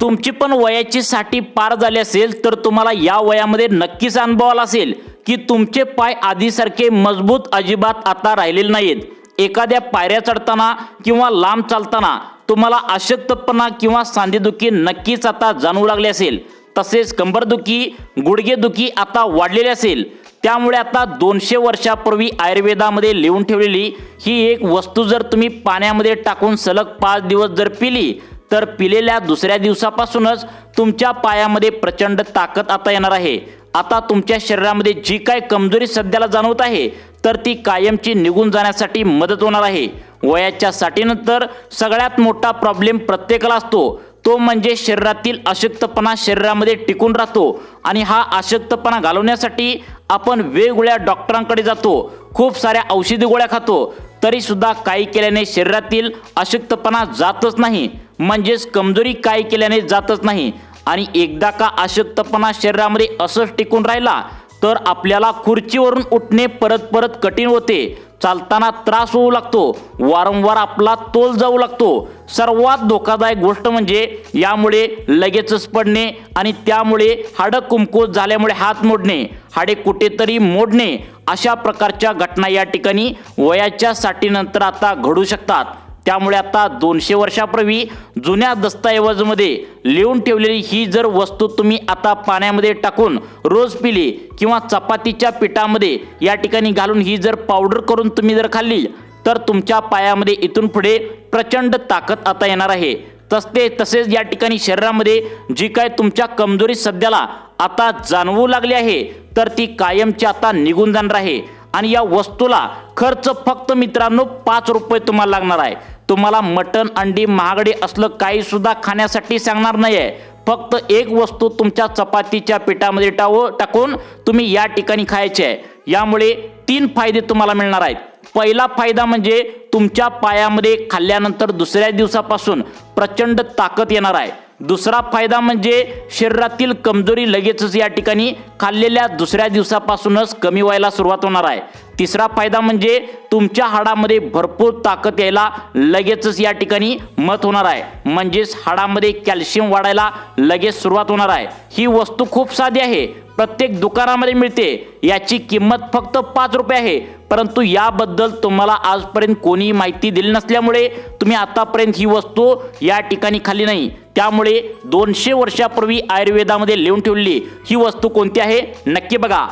तुमची पण वयाची साठी पार झाली असेल तर तुम्हाला या वयामध्ये नक्कीच अनुभव आला असेल की तुमचे पाय आधीसारखे मजबूत अजिबात आता राहिलेले नाहीत. एखाद्या पायऱ्या चढताना किंवा लांब चालताना तुम्हाला अशक्तपणा किंवा सांधेदुखी नक्कीच आता जाणवू लागले असेल. तसेच कंबरदुखी गुडघेदुखी आता वाढलेली असेल. त्यामुळे आता दोनशे वर्षापूर्वी आयुर्वेदामध्ये लिहून ठेवलेली ही एक वस्तू जर तुम्ही पाण्यामध्ये टाकून सलग पाच दिवस जर पिली तर पिलेल्या दुसऱ्या दिवसापासूनच तुमच्या पायामध्ये प्रचंड ताकद आता येणार आहे. आता तुमच्या शरीरामध्ये जी काय कमजोरी सध्याला जाणवत आहे तर ती कायमची निघून जाण्यासाठी मदत होणार आहे. वयाच्या साठीनंतर सगळ्यात मोठा प्रॉब्लेम प्रत्येकाला असतो. तो म्हणजे शरीरातील अशक्तपणा शरीरामध्ये टिकून राहतो आणि हा अशक्तपणा घालवण्यासाठी आपण वेगवेगळ्या डॉक्टरांकडे जातो. खूप साऱ्या औषधी गोळ्या खातो. तरी सुद्धा काही केल्याने शरीरातील अशक्तपणा जातच नाही. म्हणजेच कमजोरी काही केल्याने जातच नाही. आणि एकदा का अशक्तपणा शरीरामध्ये असंच टिकून राहिला तर आपल्याला खुर्चीवरून उठणे परत परत कठीण होते. चालताना त्रास होऊ लागतो. वारंवार आपला तोल जाऊ लागतो. सर्वात धोकादायक गोष्ट म्हणजे यामुळे लगेचच पडणे आणि त्यामुळे हाडं कुमकुत झाल्यामुळे हात मोडणे. हाडे कुठेतरी मोडणे. अशा प्रकारच्या घटना या ठिकाणी वयाच्या साठीनंतर आता घडू शकतात. त्यामुळे आता दोनशे वर्षापूर्वी जुन्या दस्तऐवजमध्ये लिहून ठेवलेली ही जर वस्तू तुम्ही आता पाण्यामध्ये टाकून रोज पिली किंवा चपातीच्या पिठामध्ये या ठिकाणी घालून ही जर पावडर करून तुम्ही जर खाल्ली तर तुमच्या पायामध्ये इथून पुढे प्रचंड ताकद आता येणार आहे. तसते तसेच या ठिकाणी शरीरामध्ये जी काय तुमच्या कमजोरी सध्याला आता जाणवू लागली आहे तर ती कायमची आता निघून जाणार आहे. आणि या वस्तूला खर्च फक्त मित्रांनो पाच रुपये तुम्हाला लागणार आहे. तुम्हाला मटण अंडी महागडे असलं काही सुद्धा खाण्यासाठी सांगणार नाही आहे फक्त एक वस्तू तुमच्या चपातीच्या पिठामध्ये टाव टाकून तुम्ही या ठिकाणी खायचे. आहे यामुळे तीन फायदे तुम्हाला मिळणार आहेत. पहिला फायदा म्हणजे तुमच्या पायामध्ये खाल्ल्यानंतर दुसऱ्या दिवसापासून प्रचंड ताकद येणार आहे. दुसरा फायदा म्हणजे शरीरातील कमजोरी लगेचच या ठिकाणी खाल्लेल्या दुसऱ्या दिवसापासूनच कमी व्हायला सुरुवात होणार आहे. तिसरा फायदा म्हणजे तुमच्या हाडामध्ये भरपूर ताकद यायला लगेचच या ठिकाणी मत होणार आहे. म्हणजेच हाडामध्ये कॅल्शियम वाढायला लगेच सुरुवात होणार आहे. ही वस्तू खूप साधी आहे. प्रत्येक दुकानामध्ये मिळते. याची किंमत फक्त पाच रुपये आहे. परंतु याबद्दल तुम्हाला आजपर्यंत कोणी माहिती दिली नसल्यामुळे तुम्ही आतापर्यंत ही वस्तू या ठिकाणी खाली नाही. त्यामुळे दोनशे वर्षापूर्वी आयुर्वेदामध्ये लिहून ठेवली ही वस्तू कोणती आहे? नक्की बघा.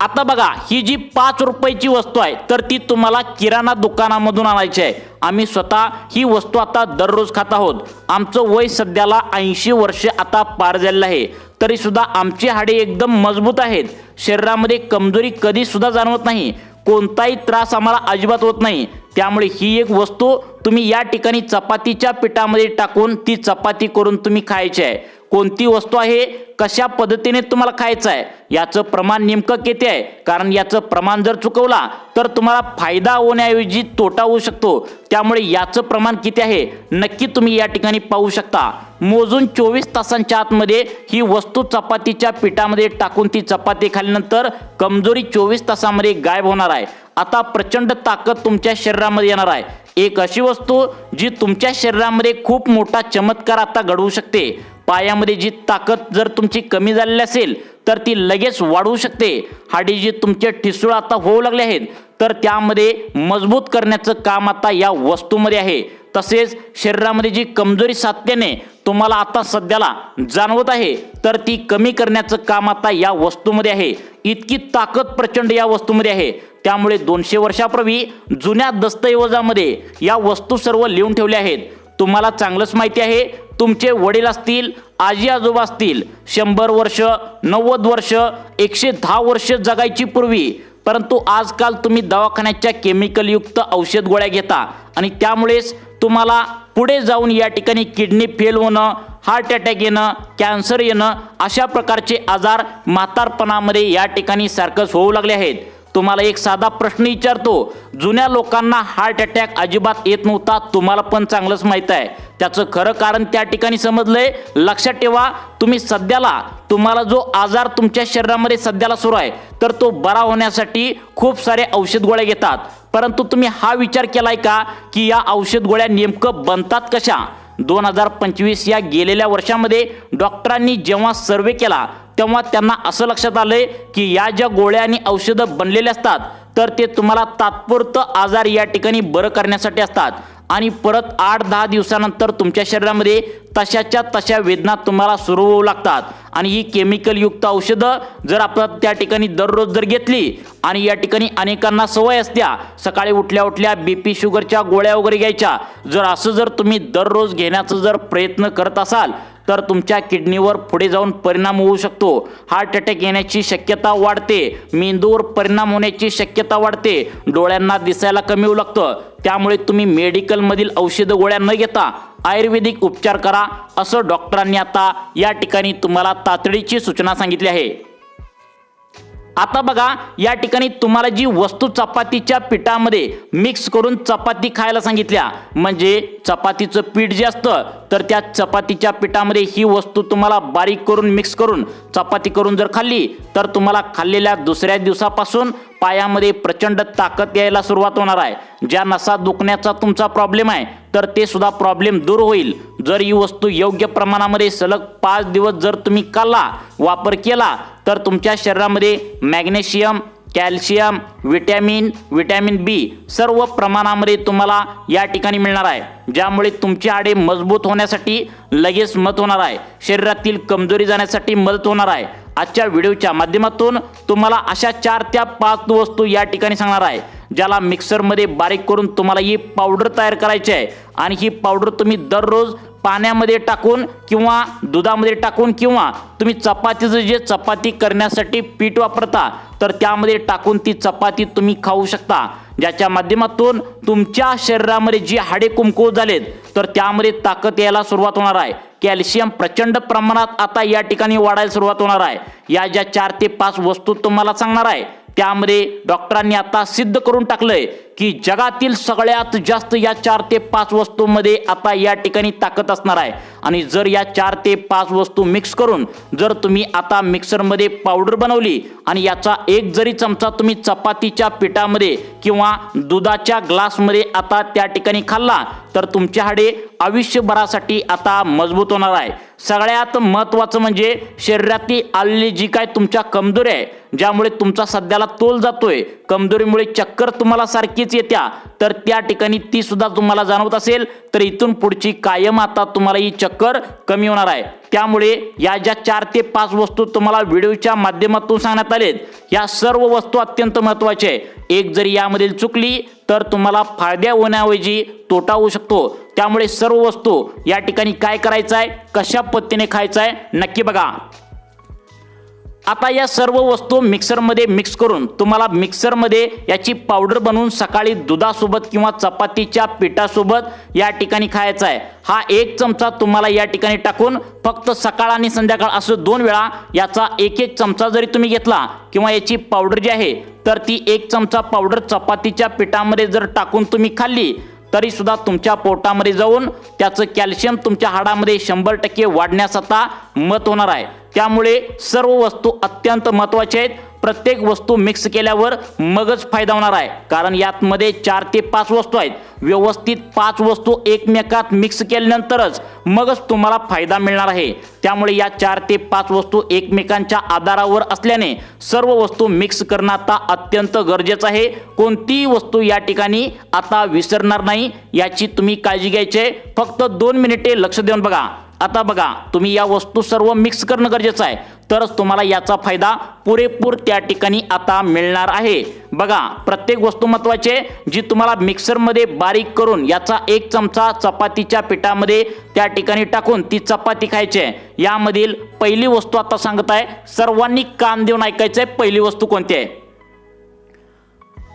आता बघा ही जी पाच रुपयाची वस्तू आहे तर ती तुम्हाला किराणा दुकानामधून आणायची आहे. आम्ही स्वतः ही वस्तू आता दररोज खात आहोत. आमचं वय सध्याला ऐंशी वर्ष आता पार झालेलं आहे. तरी सुद्धा आमची हाडे एकदम मजबूत आहेत. शरीरामध्ये कमजोरी कधी सुद्धा जाणवत नाही. कोणताही त्रास आम्हाला अजिबात होत नाही. त्यामुळे ही एक वस्तू तुम्ही या ठिकाणी चपातीच्या पिठामध्ये टाकून ती चपाती करून तुम्ही खायची आहे. कोणती वस्तू आहे? कशा पद्धतीने तुम्हाला खायचं आहे? याचं प्रमाण नेमकं किती आहे? कारण याचं प्रमाण जर चुकवला तर तुम्हाला फायदा होण्याऐवजी तोटा होऊ शकतो. त्यामुळे याचं प्रमाण किती आहे? नक्की तुम्ही या ठिकाणी पाहू शकता. मोजून चोवीस तासांच्या आतमध्ये ही वस्तू चपातीच्या पिठामध्ये टाकून ती चपाती खाल्ल्यानंतर कमजोरी चोवीस तासामध्ये गायब होणार आहे. आता प्रचंड ताकद तुमच्या शरीरामध्ये येणार आहे. एक अशी वस्तू जी तुमच्या शरीरामध्ये खूप मोठा चमत्कार आता घडवू शकते. पायामध्ये जी ताकद जर तुमची कमी झालेली असेल तर ती लगेच वाढवू शकते. हाडी जी तुमचे ठिसूळ आता होऊ लागले आहेत तर त्यामध्ये मजबूत करण्याचं काम आता या वस्तूमध्ये आहे. तसेच शरीरामध्ये जी कमजोरी साधल्याने तुम्हाला आता सध्याला जाणवत आहे तर ती कमी करण्याचं काम आता या वस्तूमध्ये आहे. इतकी ताकद प्रचंड या वस्तूमध्ये आहे. त्यामुळे दोनशे वर्षापूर्वी जुन्या दस्तऐवजामध्ये या वस्तू सर्व लिहून ठेवल्या आहेत. तुम्हाला चांगलंच माहिती आहे तुमचे वडील असतील आजी आजोबा असतील शंभर वर्ष नव्वद वर्ष एकशे दहा वर्ष जगायची पूर्वी परंतु आजकाल तुम्ही दवाखान्याच्या केमिकलयुक्त औषध गोळ्या घेता आणि त्यामुळेच तुम्हाला पुढे जाऊन या ठिकाणी किडनी फेल होणं हार्ट अटॅक येणं कॅन्सर येणं अशा प्रकारचे आजार म्हातारपणामध्ये या ठिकाणी सारखंच होऊ लागले आहेत. तुम्हाला एक साधा प्रश्न विचारतो. जुन्या लोकांना हार्ट अटॅक अजिबात येत नव्हता. तुम्हाला पण चांगलंच माहीत आहे. त्याचं खरं कारण त्या ठिकाणी समजलंय. लक्षात ठेवा तुम्ही सध्याला तुम्हाला जो आजार तुमच्या शरीरामध्ये सध्याला सुरू आहे तर तो बरा होण्यासाठी खूप सारे औषध गोळ्या घेतात. परंतु तुम्ही हा विचार केलाय का की या औषध गोळ्या नेमकं बनतात कशा? दोन हजार पंचवीस या गेलेल्या वर्षामध्ये डॉक्टरांनी जेव्हा सर्वे केला तेव्हा त्यांना असं लक्षात आलंय की या ज्या गोळ्या आणि औषधं बनलेले असतात तर ते तुम्हाला तात्पुरतं आजार या ठिकाणी बरं करण्यासाठी असतात. आणि परत आठ दहा दिवसानंतर तुमच्या शरीरामध्ये तशाच्या तशा वेदना तुम्हाला सुरू होऊ लागतात. आणि ही केमिकलयुक्त औषधं जर आपण त्या ठिकाणी दररोज जर घेतली आणि या ठिकाणी अनेकांना सवय असत्या सकाळी उठल्या उठल्या बी पी शुगरच्या गोळ्या वगैरे घ्यायच्या जर असं जर तुम्ही दररोज घेण्याचा जर प्रयत्न करत असाल तर तुमच्या किडनीवर पुढे जाऊन परिणाम होऊ शकतो. हार्ट अटॅक येण्याची शक्यता वाढते. मेंदूवर परिणाम होण्याची शक्यता वाढते. डोळ्यांना दिसायला कमी होऊ लागतं. त्यामुळे तुम्ही मेडिकलमधील औषधं गोळ्या न घेता आयुर्वेदिक उपचार करा असं डॉक्टरांनी आता या ठिकाणी तुम्हाला तातडीची सूचना सांगितली आहे. आता बघा या ठिकाणी तुम्हाला जी वस्तू चपातीच्या पिठामध्ये मिक्स करून चपाती खायला सांगितल्या म्हणजे चपातीचं पीठ जे असतं तर त्या चपातीच्या पिठामध्ये ही वस्तू तुम्हाला बारीक करून मिक्स करून चपाती करून जर खाल्ली तर तुम्हाला खाल्लेल्या दुसऱ्या दिवसापासून पायामध्ये प्रचंड ताकद यायला सुरुवात होणार आहे. ज्या नसा दुखण्याचा तुमचा प्रॉब्लेम आहे तर ते सुद्धा प्रॉब्लेम दूर होईल. जर ही वस्तू योग्य प्रमाणामध्ये सलग पाच दिवस जर तुम्ही खाल्ला वापर केला तर तुमच्या शरीरामध्ये magnesium calcium vitamin vitamin B सर्व प्रमाणामध्ये तुम्हाला या ठिकाणी मिळणार आहे. ज्यामुळे तुमची हाडे मजबूत होण्यासाठी लगेच मत होणार आहे. शरीरातील कमजोरी जाण्यासाठी मदत होणार आहे. आजच्या व्हिडिओच्या माध्यमातून तुम्हाला अशा चार त्या पाच वस्तू या ठिकाणी सांगणार आहे ज्याला मिक्सरमध्ये बारीक करून तुम्हाला ही पावडर तयार करायची आहे. आणि ही पावडर तुम्ही दररोज पाण्यामध्ये टाकून किंवा दुधामध्ये टाकून किंवा तुम्ही चपातीचं जे चपाती करण्यासाठी पीठ वापरता तर त्यामध्ये टाकून ती चपाती तुम्ही खाऊ शकता. ज्याच्या माध्यमातून तुमच्या शरीरामध्ये जी हाडे कुमकुवत झालेत तर त्यामध्ये ताकद यायला सुरुवात होणार आहे. कॅल्शियम प्रचंड प्रमाणात आता या ठिकाणी वाढायला सुरुवात होणार आहे. या ज्या चार ते पाच वस्तू तुम्हाला सांगणार आहे त्यामध्ये डॉक्टरांनी आता सिद्ध करून टाकलंय की जगातील सगळ्यात जास्त या चार ते पाच वस्तूंमध्ये आता या ठिकाणी ताकद असणार आहे. आणि जर या चार ते पाच वस्तू मिक्स करून जर तुम्ही आता मिक्सरमध्ये पावडर बनवली आणि याचा एक जरी चमचा तुम्ही चपातीच्या पिठामध्ये किंवा दुधाच्या ग्लासमध्ये आता त्या ठिकाणी खाल्ला तर तुमचे हाडे आयुष्यभरासाठी आता मजबूत होणार आहे. सगळ्यात महत्त्वाचं म्हणजे शरीरातली आलेली जी काय तुमच्या कमजोरी आहे ज्यामुळे तुमचा सध्याला तोल जातोय कमजोरीमुळे चक्कर तुम्हाला सारखीच येत्या तर त्या ठिकाणी ती सुद्धा तुम्हाला जाणवत असेल तर इथून पुढची कायम आता तुम्हाला ही चक्कर कमी होणार आहे. त्यामुळे या ज्या चार ते पाच वस्तू तुम्हाला व्हिडिओच्या माध्यमातून सांगण्यात आलेत या सर्व वस्तू अत्यंत महत्त्वाच्या आहे एक जरी यामधील चुकली तर तुम्हाला फायद्या होण्याऐवजी तोटा होऊ शकतो. त्यामुळे सर्व वस्तू या ठिकाणी काय करायचं आहे? कशा पद्धतीने खायचं आहे? नक्की बघा. आता या सर्व वस्तू मिक्सरमध्ये मिक्स करून तुम्हाला मिक्सरमध्ये याची पावडर बनवून सकाळी दुधासोबत किंवा चपातीच्या पिठासोबत या ठिकाणी खायचा आहे. हा एक चमचा तुम्हाला या ठिकाणी टाकून फक्त सकाळ आणि संध्याकाळ असं दोन वेळा याचा एक एक चमचा जरी तुम्ही घेतला किंवा याची पावडर जी आहे तर ती एक चमचा पावडर चपातीच्या पिठामध्ये जर टाकून तुम्ही खाल्ली तरी सुद्धा तुमच्या पोटामध्ये जाऊन त्याचं कॅल्शियम तुमच्या हाडामध्ये शंभर टक्के वाढण्यास आता मत होणार आहे. त्यामुळे सर्व वस्तू अत्यंत महत्त्वाच्या आहेत. प्रत्येक वस्तू मिक्स केल्यावर मगच फायदा होणार आहे. कारण यातमध्ये चार ते पाच वस्तू आहेत. व्यवस्थित पाच वस्तू एकमेकात मिक्स केल्यानंतरच मगच तुम्हाला फायदा मिळणार आहे. त्यामुळे या चार ते पाच वस्तू एकमेकांच्या आधारावर असल्याने सर्व वस्तू मिक्स करणं आता अत्यंत गरजेचं आहे. कोणतीही वस्तू या ठिकाणी आता विसरणार नाही. याची तुम्ही काळजी घ्यायची आहे. फक्त दोन मिनिटे लक्ष देऊन बघा. आता बघा तुम्ही या वस्तू सर्व मिक्स करणं गरजेचं आहे. तरच तुम्हाला याचा फायदा पुरेपूर त्या ठिकाणी आता मिळणार आहे. बघा प्रत्येक वस्तू महत्वाची आहे जी तुम्हाला मिक्सरमध्ये बारीक करून याचा एक चमचा चपातीच्या पिठामध्ये त्या ठिकाणी टाकून ती चपाती खायची आहे. यामधील पहिली वस्तू आता सांगत आहे सर्वांनी कान देऊन ऐकायचं आहे पहिली वस्तू कोणती आहे?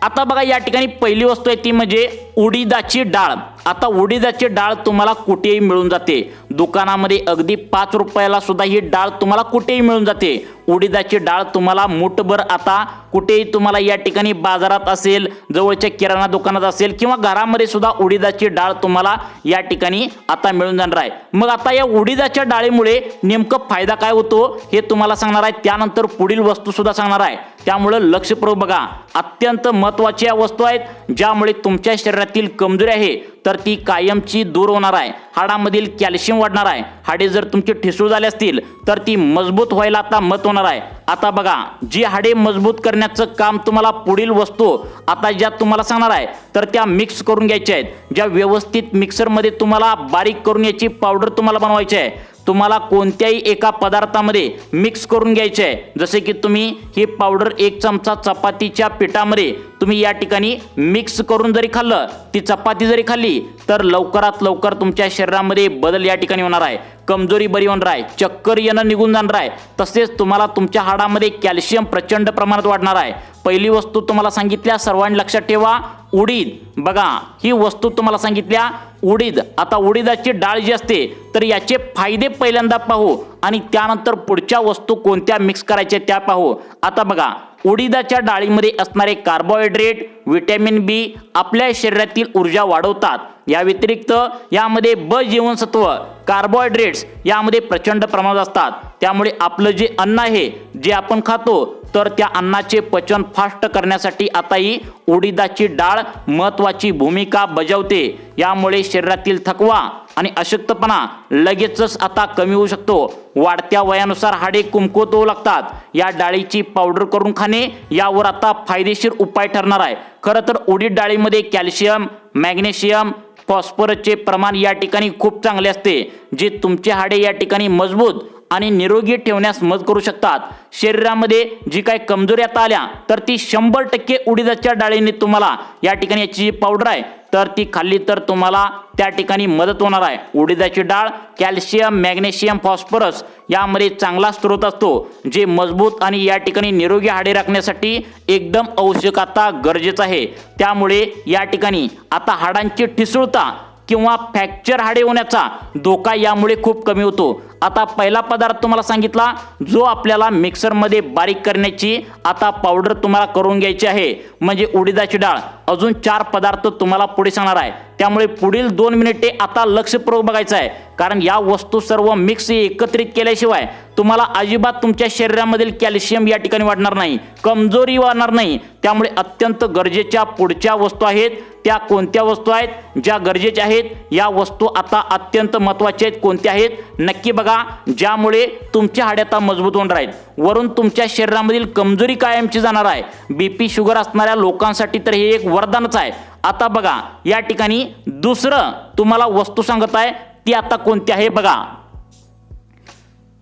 आता बघा या ठिकाणी पहिली वस्तू आहे ती म्हणजे उडीदाची डाळ. आता उडीदाची डाळ तुम्हाला कुठेही मिळून जाते. दुकानामध्ये अगदी पाच रुपयाला सुद्धा ही डाळ तुम्हाला कुठेही मिळून जाते. उडीदाची डाळ तुम्हाला मुठभर आता कुठेही तुम्हाला या ठिकाणी बाजारात असेल जवळच्या किराणा दुकानात असेल किंवा घरामध्ये सुद्धा उडीदाची डाळ तुम्हाला या ठिकाणी आता मिळून जाणार आहे. मग आता या उडीदाच्या डाळीमुळे नेमकं फायदा काय होतो हे तुम्हाला सांगणार आहे. त्यानंतर पुढील वस्तू सुद्धा सांगणार आहे. त्यामुळं लक्षपूर्वक बघा. अत्यंत महत्त्वाच्या वस्तू आहेत ज्यामुळे तुमच्या शरीरातील कमजोरी आहे. तर ती कायमची दूर होणार आहे. हाडामधील कॅल्शियम वाढणार आहे. हाडे जर तुमचे ठिसूळ झाले असतील तर ती मजबूत व्हायला आता मत होणार आहे. आता बघा जी हाडे मजबूत करण्याचं काम तुम्हाला पुढील वस्तू आता ज्या तुम्हाला सांगणार आहे तर त्या मिक्स करून घ्यायच्या आहेत. ज्या व्यवस्थित मिक्सरमध्ये तुम्हाला बारीक करून याची पावडर तुम्हाला बनवायची आहे तुम्हाला कोणत्याही एका पदार्थामध्ये मिक्स करून घ्यायचे आहे. जसे की तुम्ही ही पावडर एक चमचा चपातीच्या पिठामध्ये तुम्ही या ठिकाणी मिक्स करून जरी खाल्लं ती चपाती जरी खाल्ली तर लवकरात लवकर तुमच्या शरीरामध्ये बदल या ठिकाणी होणार आहे. कमजोरी बरी होणार आहे. चक्कर येणं निघून जाणार आहे. तसेच तुम्हाला तुमच्या हाडामध्ये कॅल्शियम प्रचंड प्रमाणात वाढणार आहे. पहिली वस्तू तुम्हाला सांगितल्या सर्वांनी लक्षात ठेवा उडीद. बघा ही वस्तू तुम्हाला सांगितल्या उडीद. आता उडीदाची डाळ जी असते तर याचे फायदे पहिल्यांदा पाहू आणि त्यानंतर पुढच्या वस्तू कोणत्या मिक्स करायच्या त्या पाहू. आता बघा उडीदाच्या डाळीमध्ये असणारे कार्बोहायड्रेट व्हिटॅमिन बी आपल्या शरीरातील ऊर्जा वाढवतात. या व्यतिरिक्त यामध्ये ब जीवनसत्व कार्बोहायड्रेट्स यामध्ये प्रचंड प्रमाणात असतात. त्यामुळे आपलं जे अन्न आहे जे आपण खातो तर त्या अन्नाचे पचन फास्ट करण्यासाठी आता ही उडीदाची डाळ महत्वाची भूमिका बजावते. यामुळे शरीरातील थकवा आणि अशक्तपणा लगेचच आता कमी होऊ शकतो. वाढत्या वयानुसार हाडे कुमकुवत होऊ लागतात. या डाळीची पावडर करून खाणे यावर आता फायदेशीर उपाय ठरणार आहे. खरं तर उडीद डाळीमध्ये कॅल्शियम मॅग्नेशियम फॉस्फरसचे प्रमाण या ठिकाणी खूप चांगले असते. जे तुमचे हाडे या ठिकाणी मजबूत आणि निरोगी ठेवण्यास मदत करू शकतात. शरीरामध्ये जी काही कमजोरी आता आल्या तर ती शंभर टक्के उडीदाच्या डाळीने तुम्हाला या ठिकाणी याची जी पावडर आहे. तर ती खाल्ली तर तुम्हाला त्या ठिकाणी मदत होणार आहे. उडीदाची डाळ कॅल्शियम मॅग्नेशियम फॉस्फरस यामध्ये चांगला स्रोत असतो जे मजबूत आणि या ठिकाणी निरोगी हाडे राखण्यासाठी एकदम आवश्यक आता गरजेचं आहे. त्यामुळे या ठिकाणी आता हाडांची ठिसूळता किंवा फ्रॅक्चर हाडे होण्याचा धोका यामुळे खूप कमी होतो. आता पहिला पदार्थ तुम्हाला सांगितला जो आपल्याला मिक्सरमध्ये बारीक करण्याची आता पावडर तुम्हाला करून घ्यायची आहे म्हणजे उडीदाची डाळ. अजून चार पदार्थ तुम्हाला पुढे सांगणार आहे. त्यामुळे पुढील दोन मिनिटे आता लक्षपूर्वक बघायचं आहे. कारण या वस्तू सर्व मिक्स एकत्रित केल्याशिवाय तुम्हाला अजिबात तुमच्या शरीरामधील कॅल्शियम या ठिकाणी वाढणार नाही. कमजोरी वाढणार नाही. त्यामुळे अत्यंत गरजेच्या पुढच्या वस्तू आहेत. त्या कोणत्या वस्तू आहेत? ज्या गरजेच्या आहेत या वस्तू आता अत्यंत महत्त्वाच्या आहेत. कोणत्या आहेत? नक्की बघा. ज्यामुळे तुमच्या हाडे आता मजबूत होणार आहेत. वरून तुमच्या शरीरामधील कमजोरी कायमची जाणार आहे. बीपी शुगर असणाऱ्या लोकांसाठी तर हे एक वरदानच आहे. आता बघा या ठिकाणी दुसरं तुम्हाला वस्तू सांगत आहे ती आता कोणती आहे बघा.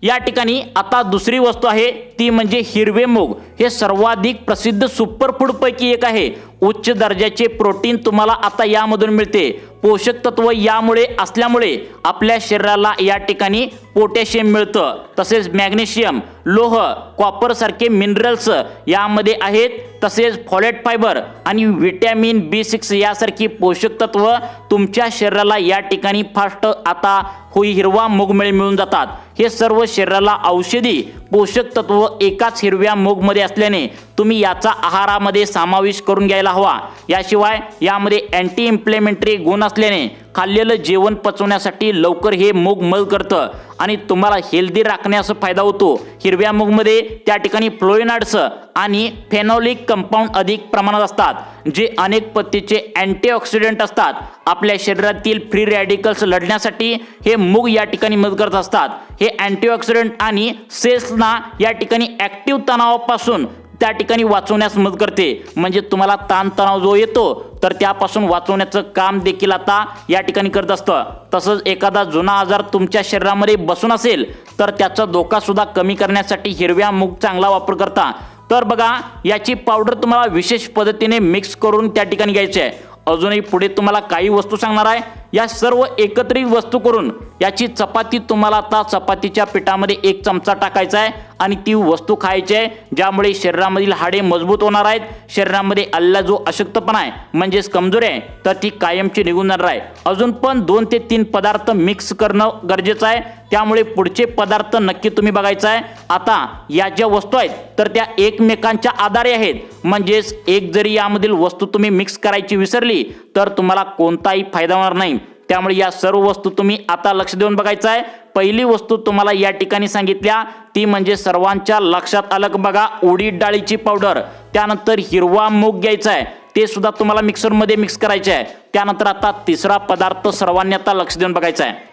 या ठिकाणी आता दुसरी वस्तू आहे ती म्हणजे हिरवे मूग. हे सर्वाधिक प्रसिद्ध सुपरफूड पैकी एक आहे. उच्च दर्जाचे प्रोटीन तुम्हाला आता यामधून मिळते. पोषक तत्व यामुळे असल्यामुळे आपल्या शरीराला या ठिकाणी पोटॅशियम मिळतं. तसेच मॅग्नेशियम लोह कॉपर सारखे मिनरल्स यामध्ये आहेत. तसेच फॉलेट फायबर आणि व्हिटॅमिन बी सिक्स यासारखी पोषक तत्व तुमच्या शरीराला या ठिकाणी फास्ट आता होई हिरवा मुगमेळ मिळून जातात. हे सर्व शरीराला औषधी पोषक तत्व एकाच हिरव्या मूगमध्ये असल्याने तुम्ही याचा आहारामध्ये समावेश करून घ्यायला हवा. याशिवाय यामध्ये अँटी इम्प्लेमेंटरी गुण असल्याने खाल्लेलं जेवण पचवण्यासाठी लवकर हे मूग मल करतं. आणि तुम्हाला हेल्दी राखण्यास फायदा होतो. हिरव्या मूगमध्ये त्या ठिकाणी फ्लोइनाड्स आणि फेनॉलिक कंपाऊंड अधिक प्रमाणात असतात जे अनेक पत्तीचे अँटीऑक्सिडंट असतात. आपल्या शरीरातील फ्री रॅडिकल्स लढण्यासाठी हे मूग या ठिकाणी मदत करत असतात. हे अँटीऑक्सिडंट आणि सेल्सना या ठिकाणी ॲक्टिव्ह तणावापासून त्या ठिकाणी वाचवण्यास मदत करते. म्हणजे तुम्हाला ताणतणाव जो येतो तर त्यापासून वाचवण्याचं काम देखील आता या ठिकाणी करत असतं. तसंच एखादा जुना आजार तुमच्या शरीरामध्ये बसून असेल तर त्याचा धोकासुद्धा कमी करण्यासाठी हिरव्या मूग चांगला वापर करता. तर बघा याची पावडर तुम्हाला विशेष पद्धतीने मिक्स करून त्या ठिकाणी घ्यायची आहे. अजूनही पुढे तुम्हाला काही वस्तू सांगणार आहे. या सर्व एकत्रित वस्तू करून याची चपाती तुम्हाला आता चपातीच्या पिठामध्ये एक चमचा टाकायचा आहे आणि ती वस्तू खायची आहे ज्यामुळे शरीरामधील हाडे मजबूत होणार आहेत. शरीरामध्ये आलेला जो अशक्तपणा आहे म्हणजेच कमजोरी आहे तर ती कायमची निघून जाणार आहे. अजून पण दोन ते तीन पदार्थ मिक्स करणं गरजेचं आहे. त्यामुळे पुढचे पदार्थ नक्की तुम्ही बघायचं आहे. आता या ज्या वस्तू आहेत तर त्या एकमेकांच्या आधारे आहेत. म्हणजेच एक जरी यामधील वस्तू तुम्ही मिक्स करायची विसरली तर तुम्हाला कोणताही फायदा होणार नाही. त्यामुळे या सर्व वस्तू तुम्ही आता लक्ष देऊन बघायचं आहे पहिली वस्तू तुम्हाला या ठिकाणी सांगितल्या ती म्हणजे सर्वांच्या लक्षात आलं बघा उडीद डाळीची पावडर त्यानंतर हिरवा मूग घ्यायचा आहे ते सुद्धा तुम्हाला मिक्सरमध्ये मिक्स करायचे आहे त्यानंतर आता तिसरा पदार्थ सर्वांनी आता लक्ष देऊन बघायचा आहे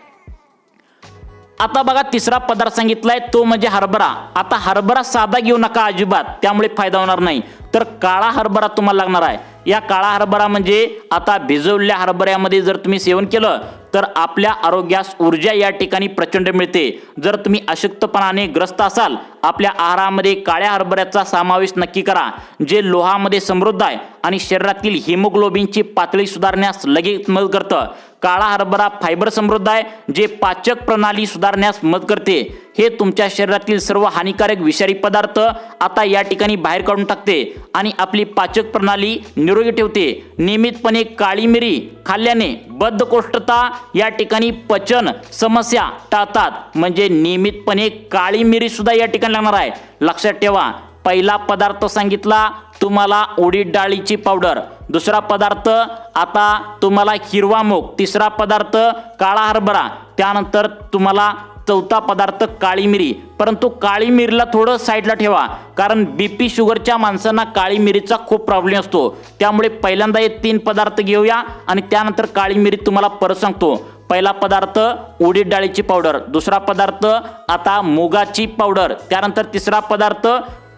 आता बघा तिसरा पदार्थ सांगितलाय तो म्हणजे हरभरा. आता हरभरा साधा घेऊ नका अजिबात. त्यामुळे फायदा होणार नाही. तर काळा हरभरा तुम्हाला लागणार आहे. या काळा हरभरा म्हणजे आता भिजवलेल्या हरभऱ्यामध्ये जर तुम्ही सेवन केलं तर आपल्या आरोग्यास ऊर्जा या ठिकाणी प्रचंड मिळते. जर तुम्ही अशक्तपणाने ग्रस्त असाल आपल्या आहारामध्ये काळ्या हरभऱ्याचा समावेश नक्की करा जे लोहामध्ये समृद्ध आहे आणि शरीरातील हिमोग्लोबिनची पातळी सुधारण्यास लगेच मदत करतं. काळा हरभरा फायबर समृद्ध आहे जे पाचक प्रणाली सुधारण्यास मदत करते. हे तुमच्या शरीरातील सर्व हानिकारक विषारी पदार्थ आता या ठिकाणी बाहेर काढून टाकते आणि आपली पाचक प्रणाली निरोगी ठेवते. नियमितपणे काळी मिरी खाल्ल्याने बद्धकोष्ठता या ठिकाणी पचन समस्या टाळतात. म्हणजे नियमितपणे काळी मिरी सुद्धा या ठिकाणी लागणार आहे. लक्षात ठेवा पहिला पदार्थ सांगितला तुम्हाला उडीद डाळीची पावडर. दुसरा पदार्थ आता तुम्हाला हिरवा मूग. तिसरा पदार्थ काळा हरभरा. त्यानंतर तुम्हाला चौथा पदार्थ काळी मिरी. परंतु काळी मिरीला थोडं साईडला ठेवा. कारण बी पी शुगरच्या माणसांना काळी मिरीचा खूप प्रॉब्लेम असतो. त्यामुळे पहिल्यांदा हे तीन पदार्थ घेऊया आणि त्यानंतर काळी मिरी तुम्हाला परत सांगतो. पहिला पदार्थ उडीद डाळीची पावडर. दुसरा पदार्थ आता मुगाची पावडर. त्यानंतर तिसरा पदार्थ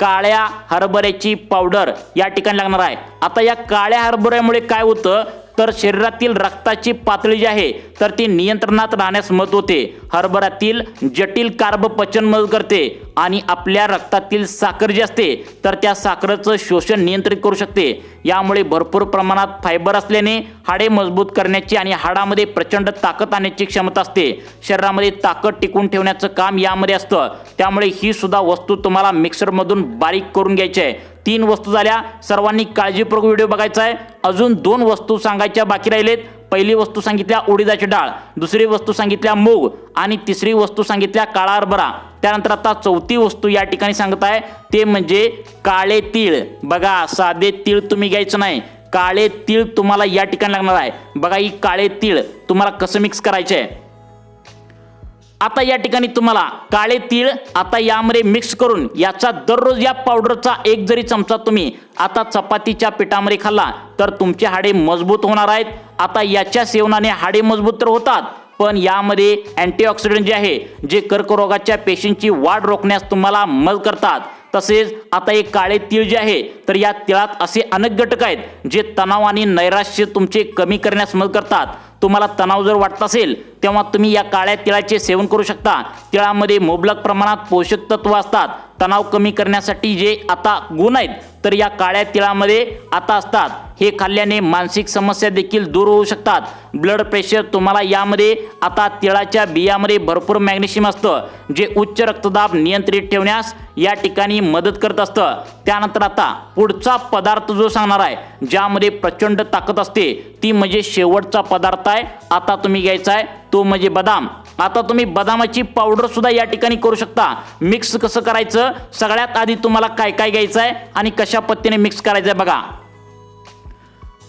काळ्या हरभऱ्याची पावडर या ठिकाणी लागणार आहे. आता या काळ्या हरभऱ्यामुळे काय होतं? तर शरीरातील रक्ताची पातळी जी आहे तर ती नियंत्रणात राहण्यास मदत होते. हरभऱ्यातील जटिल कार्ब पचन मदत करते आणि आपल्या रक्तातील साखर जी असते तर त्या साखरेचं शोषण नियंत्रित करू शकते. यामुळे भरपूर प्रमाणात फायबर असल्याने हाडे मजबूत करण्याची आणि हाडामध्ये प्रचंड ताकद आणण्याची क्षमता असते. शरीरामध्ये ताकद टिकून ठेवण्याचं काम यामध्ये असतं. त्यामुळे ही सुद्धा वस्तू तुम्हाला मिक्सरमधून बारीक करून घ्यायची आहे. तीन वस्तू झाल्या. सर्वांनी काळजीपूर्वक व्हिडिओ बघायचा आहे. अजून दोन वस्तू सांगायच्या बाकी राहिलेत. पहिली वस्तू सांगितल्या उडीदाची डाळ दुसरी वस्तू सांगितल्या मूग आणि तिसरी वस्तू सांगितल्या काळा हरभरा. त्यानंतर आता चौथी वस्तू या ठिकाणी सांगत आहे ते म्हणजे काळे तीळ. बघा साधे तीळ तुम्ही घ्यायचं नाही. काळे तीळ तुम्हाला या ठिकाणी लागणार आहे. बघा ही काळे तीळ तुम्हाला कसं मिक्स करायचे आहे आता या ठिकाणी तुम्हाला काळे तीळ आता यामध्ये मिक्स करून याचा दररोज या पावडरचा एक जरी चमचा तुम्ही आता चपातीच्या पिठामध्ये खाल्ला तर तुमचे हाडे मजबूत होणार आहेत. आता याच्या सेवनाने हाडे मजबूत तर होतात पण यामध्ये अँटीऑक्सिडंट जे आहे जे कर्करोगाच्या पेशींची वाढ रोखण्यास तुम्हाला मदत करतात. तसेच आता एक काळे तीळ जे आहे तर या तिळात असे अनेक घटक आहेत जे तणाव आणि नैराश्य तुमचे कमी करण्यास मदत करतात. तुम्हाला तणाव जर वाटत असेल तेव्हा तुम्ही या काळ्या तिळाचे सेवन करू शकता. तिळामध्ये मुबलक प्रमाणात पोषक तत्व असतात. तणाव कमी करण्यासाठी जे आता गुण आहेत तर या काळ्या तिळामध्ये आता असतात. हे खाल्ल्याने मानसिक समस्या देखील दूर होऊ शकतात. ब्लड प्रेशर तुम्हाला यामध्ये आता तिळाच्या बियामध्ये भरपूर मॅग्नेशियम असतं जे उच्च रक्तदाब नियंत्रित ठेवण्यास या ठिकाणी मदत करत असतं. त्यानंतर आता पुढचा पदार्थ जो सांगणार आहे ज्यामध्ये प्रचंड ताकद असते ती म्हणजे शेवटचा पदार्थ आहे. आता तुम्ही घ्यायचा आहे तो म्हणजे बदाम. आता तुम्ही बदामाची पावडर सुद्धा या ठिकाणी करू शकता. मिक्स कसं करायचं? सगळ्यात आधी तुम्हाला काय काय घ्यायचं आहे आणि कशा पद्धतीने मिक्स करायचं आहे बघा.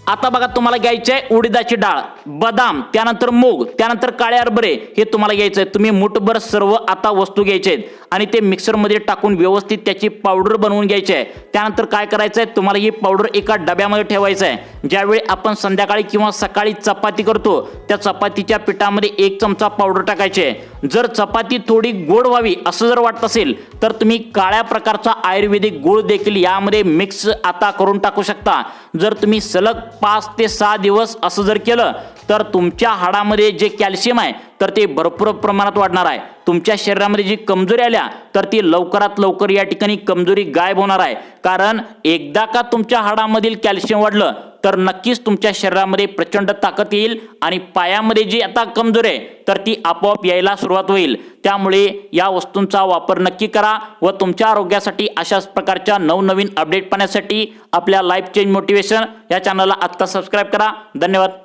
आता बघा तुम्हाला घ्यायचे आहे उडीदाची डाळ बदाम त्यानंतर मूग त्यानंतर काळे हरभरे हे तुम्हाला घ्यायचं आहे तुम्ही मुठभर सर्व आता वस्तू घ्यायचे आहेत आणि ते मिक्सरमध्ये टाकून व्यवस्थित त्याची पावडर बनवून घ्यायची आहे त्यानंतर काय करायचं आहे तुम्हाला ही पावडर एका डब्यामध्ये ठेवायचं आहे ज्यावेळी आपण संध्याकाळी किंवा सकाळी चपाती करतो त्या चपातीच्या पिठामध्ये एक चमचा पावडर टाकायची. आहे जर चपाती थोडी गोड व्हावी असं जर वाटत असेल तर तुम्ही काळ्या प्रकारचा आयुर्वेदिक गुळ देखील यामध्ये मिक्स आता करून टाकू शकता. जर तुम्ही सलग पाच ते सहा दिवस असं जर केलं तर तुमच्या हाडामध्ये जे कॅल्शियम आहे तर ते भरपूर प्रमाणात वाढणार आहे. तुमच्या शरीरामध्ये जी कमजोरी आल्या तर ती लवकरात लवकर या ठिकाणी कमजोरी गायब होणार आहे. कारण एकदा का तुमच्या हाडामधील कॅल्शियम वाढलं तर नक्कीच तुमच्या शरीरामध्ये प्रचंड ताकद येईल आणि पायामध्ये जी आता कमजोर आहे तर ती आपोआप यायला सुरुवात होईल. त्यामुळे या वस्तूंचा वापर नक्की करा व तुमच्या आरोग्यासाठी अशाच प्रकारच्या नवनवीन अपडेट पाहण्यासाठी आपल्या लाईफ चेंज मोटिवेशन या चॅनलला आत्ता सबस्क्राईब करा. धन्यवाद.